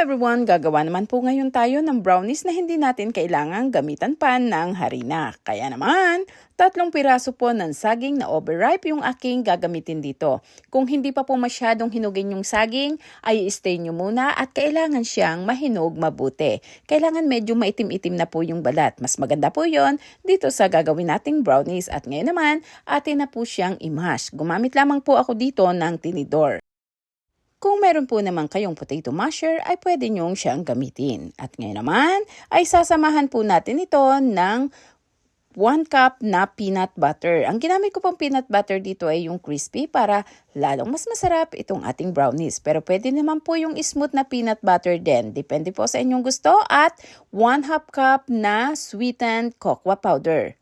everyone! Gagawa naman po ngayon tayo ng brownies na hindi natin kailangang gamitan pa ng harina. Kaya naman, tatlong piraso po ng saging na overripe yung aking gagamitin dito. Kung hindi pa po masyadong hinugin yung saging, ay stay nyo muna at kailangan siyang mahinog mabuti. Kailangan medyo maitim-itim na po yung balat. Mas maganda po yon dito sa gagawin nating brownies. At ngayon naman, atin na po siyang imash. Gumamit lamang po ako dito ng tinidor. Kung meron po naman kayong potato masher, ay pwede nyong siyang gamitin. At ngayon naman, ay sasamahan po natin ito ng 1 cup na peanut butter. Ang ginamit ko pong peanut butter dito ay yung crispy para lalong mas masarap itong ating brownies. Pero pwede naman po yung smooth na peanut butter din. Depende po sa inyong gusto. At 1 half cup na sweetened cocoa powder.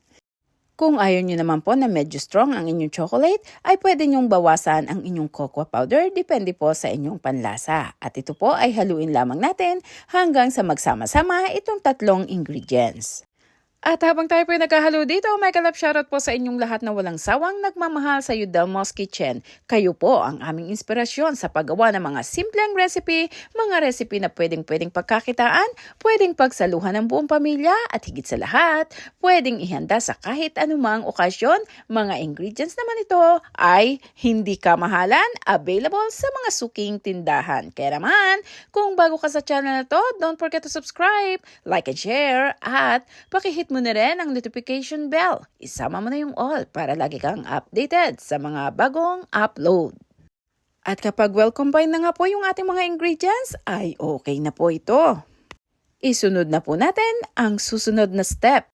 Kung ayaw nyo naman po na medyo strong ang inyong chocolate, ay pwede nyong bawasan ang inyong cocoa powder depende po sa inyong panlasa. At ito po ay haluin lamang natin hanggang sa magsama-sama itong tatlong ingredients. At habang tayo po ay nagkahalo dito, may kalap shoutout po sa inyong lahat na walang sawang nagmamahal sa Yudelmo's Kitchen. Kayo po ang aming inspirasyon sa paggawa ng mga simpleng recipe, mga recipe na pwedeng pwedeng pagkakitaan, pwedeng pagsaluhan ng buong pamilya, at higit sa lahat, pwedeng ihanda sa kahit anumang okasyon. Mga ingredients naman ito ay hindi kamahalan, available sa mga suking tindahan. Kaya naman, kung bago ka sa channel na to, don't forget to subscribe, like and share, at pakihit mo na rin ang notification bell. Isama mo na yung all para lagi kang updated sa mga bagong upload. At kapag well combined na nga po yung ating mga ingredients, ay okay na po ito. Isunod na po natin ang susunod na step.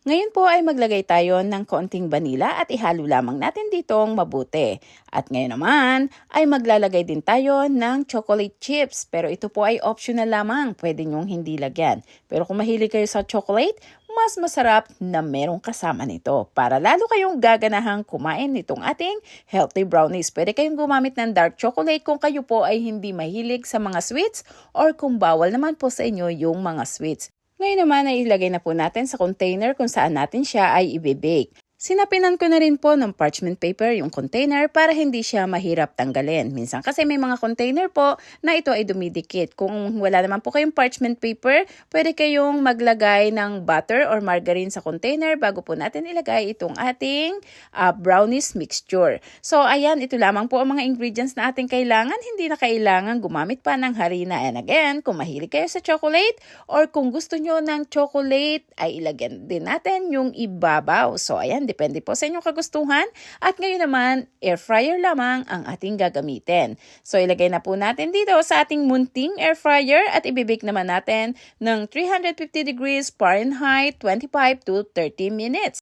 Ngayon po ay maglagay tayo ng konting vanilla at ihalo lamang natin ditong mabuti. At ngayon naman ay maglalagay din tayo ng chocolate chips. Pero ito po ay optional lamang. Pwede nyong hindi lagyan. Pero kung mahilig kayo sa chocolate, mas masarap na merong kasama nito. Para lalo kayong gaganahang kumain nitong ating healthy brownies. Pwede kayong gumamit ng dark chocolate kung kayo po ay hindi mahilig sa mga sweets or kung bawal naman po sa inyo yung mga sweets. Ngayon naman ay ilagay na po natin sa container kung saan natin siya ay ibibake. Sinapinan ko na rin po ng parchment paper yung container para hindi siya mahirap tanggalin. Minsan kasi may mga container po na ito ay dumidikit. Kung wala naman po kayong parchment paper, pwede kayong maglagay ng butter or margarine sa container bago po natin ilagay itong ating uh, brownies mixture. So ayan, ito lamang po ang mga ingredients na ating kailangan. Hindi na kailangan gumamit pa ng harina. And again, kung mahilig kayo sa chocolate or kung gusto nyo ng chocolate, ay ilagyan din natin yung ibabaw. So ayan, Depende po sa inyong kagustuhan. At ngayon naman, air fryer lamang ang ating gagamitin. So ilagay na po natin dito sa ating munting air fryer at ibibake naman natin ng 350 degrees Fahrenheit 25 to 30 minutes.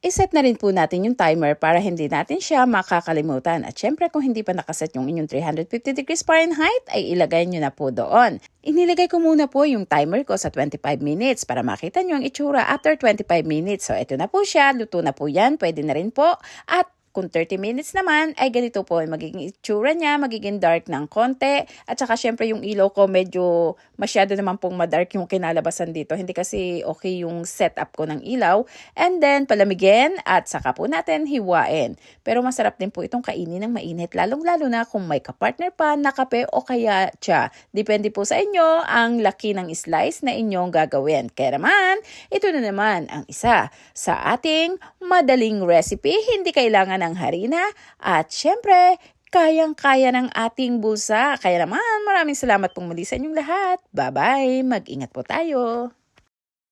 Iset na rin po natin yung timer para hindi natin siya makakalimutan. At syempre kung hindi pa nakaset yung inyong 350 degrees Fahrenheit, ay ilagay nyo na po doon. Inilagay ko muna po yung timer ko sa 25 minutes para makita nyo ang itsura after 25 minutes. So ito na po siya, luto na po yan, pwede na rin po. At kung 30 minutes naman, ay ganito po ay magiging itsura niya, magiging dark ng konti. At saka syempre yung ilaw ko medyo masyado naman pong madark yung kinalabasan dito. Hindi kasi okay yung setup ko ng ilaw. And then palamigin at saka po natin hiwain. Pero masarap din po itong kainin ng mainit. Lalong-lalo na kung may kapartner pa na kape o kaya tsa. Depende po sa inyo ang laki ng slice na inyong gagawin. Kaya naman, ito na naman ang isa sa ating madaling recipe. Hindi kailangan ng harina at syempre, kayang-kaya ng ating bulsa. Kaya naman, maraming salamat pong muli sa inyong lahat. Bye-bye! Mag-ingat po tayo!